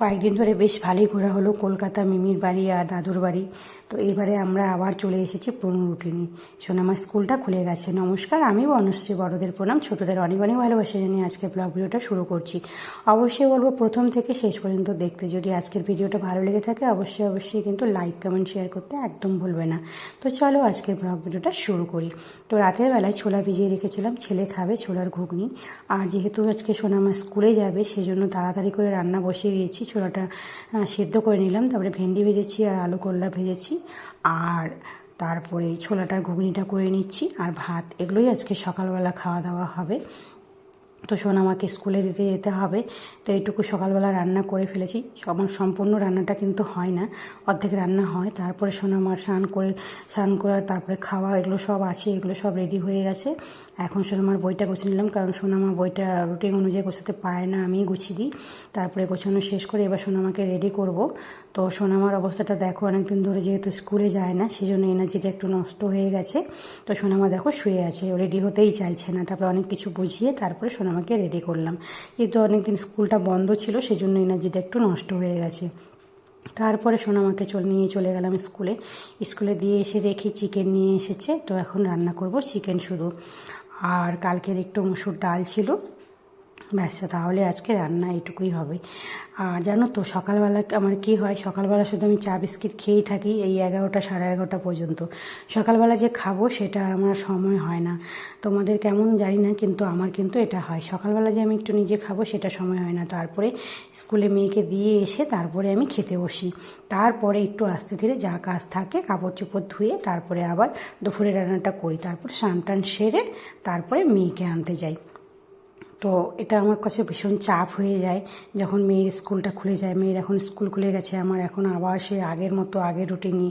কয়েকদিন ধরে বেশ ভালোই ঘোরা হলো, কলকাতা, মিমির বাড়ি আর দাদুর বাড়ি। তো এবারে আমরা আবার চলে এসেছি পুরনো রুটিনে সোনামার স্কুলটা খুলে গেছে। নমস্কার, আমি বনশ্রী বড়দের প্রণাম। ছোটদের অনেক অনেক ভালোবাসা জানিয়ে আজকে ব্লগ ভিডিওটা শুরু করছি। অবশ্যই বলব, প্রথম থেকে শেষ পর্যন্ত দেখতে। যদি আজকের ভিডিওটা ভালো লেগে থাকে, অবশ্যই অবশ্যই কিন্তু লাইক কমেন্ট শেয়ার করতে একদম ভুলবে না। তো চলো আজকের ব্লগ ভিডিওটা শুরু করি। তো রাতের বেলায় ছোলা ভিজিয়ে রেখেছিলাম, ছেলে খাবে ছোলার ঘুগনি। আর যেহেতু আজকে সোনামা স্কুলে যাবে, সেজন্য তাড়াতাড়ি করে রান্না বসিয়ে দিয়েছি। ছোলাটা সেদ্ধ করে নিলাম, তারপরে ভেন্ডি ভেজেছি আর আলু করলা ভেজেছি। আর তারপরে ছোলাটার ঘুগনিটা করে নিচ্ছি, আর ভাত, এগুলোই আজকে সকালবেলা খাওয়া দাওয়া হবে। তো সোনামাকে স্কুলে দিতে যেতে হবে। তো এইটুকু সকালবেলা রান্না করে ফেলেছি। আমার সম্পূর্ণ রান্নাটা কিন্তু হয় না। অর্ধেক রান্না হয়। তারপরে সোনামার স্নান করে স্নান করে তারপরে খাওয়া, এগুলো সব আছে, এগুলো সব রেডি হয়ে গেছে। এখন সোনামার বইটা গুছিয়ে নিলাম। কারণ সোনামা বইটা রুটিন অনুযায়ী গোছাতে পারে না, আমিই গুছিয়ে দিই। তারপরে গোছানো শেষ করে এবার সোনামাকে রেডি করব। তো সোনামার অবস্থাটা দেখো, অনেকদিন ধরে যেহেতু স্কুলে যায় না সেই জন্য এনার্জিটা একটু নষ্ট হয়ে গেছে। তো সোনামা দেখো, শুয়ে আছে। রেডি হতেই চাইছে না। তারপরে অনেক কিছু বুঝিয়ে তারপরে সোনামাকে রেডি করলাম। কিন্তু অনেকদিন স্কুলটা বন্ধ ছিল সেই জন্য এনার্জিটা একটু নষ্ট হয়ে গেছে। তারপরে সোনামাকে চল, নিয়ে চলে গেলাম স্কুলে। স্কুলে দিয়ে এসে রেখে চিকেন নিয়ে এসেছে, তো এখন রান্না করব চিকেন শুধু। আর কালকের একটু মুসুর ডাল ছিল। ব্যাস, তাহলে আজকে রান্না এইটুকুই হবে। আর জানো তো, সকালবেলা আমার কি হয়, সকালবেলা শুধু আমি চা বিস্কিট খেয়েই থাকি এই এগারোটা সাড়ে এগারোটা পর্যন্ত। সকালবেলা যে খাব সেটা আমার সময় হয় না। তোমাদের কেমন জানি না, কিন্তু আমার কিন্তু এটা হয়। সকালবেলা যে আমি একটু নিজে খাব সেটা সময় হয় না। তারপরে স্কুলে মেয়েকে দিয়ে এসে তারপরে আমি খেতে বসি। তারপরে একটু আস্তে ধীরে যা কাজ থাকে কাপড় চোপড় ধুয়ে তারপরে আবার দুপুরে রান্নাটা করি। তারপর স্নান টান সেরে তারপরে মেয়েকে আনতে যাই। তো এটা আমার কাছে ভীষণ চাপ হয়ে যায় যখন মেয়ের স্কুলটা খুলে যায়। মেয়ের এখন স্কুল খুলে গেছে, আমার এখন আবার সে আগের মতো আগের রুটিনে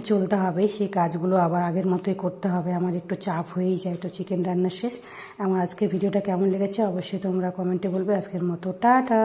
চলতে হবে। সেই কাজগুলো আবার আগের মতোই করতে হবে। আমার একটু চাপ হয়েই যায়। তো চিকেন রান্না শেষ। আমার আজকে ভিডিওটা কেমন লেগেছে অবশ্যই তোমরা কমেন্টে বলবে। আজকের মতো টাটা।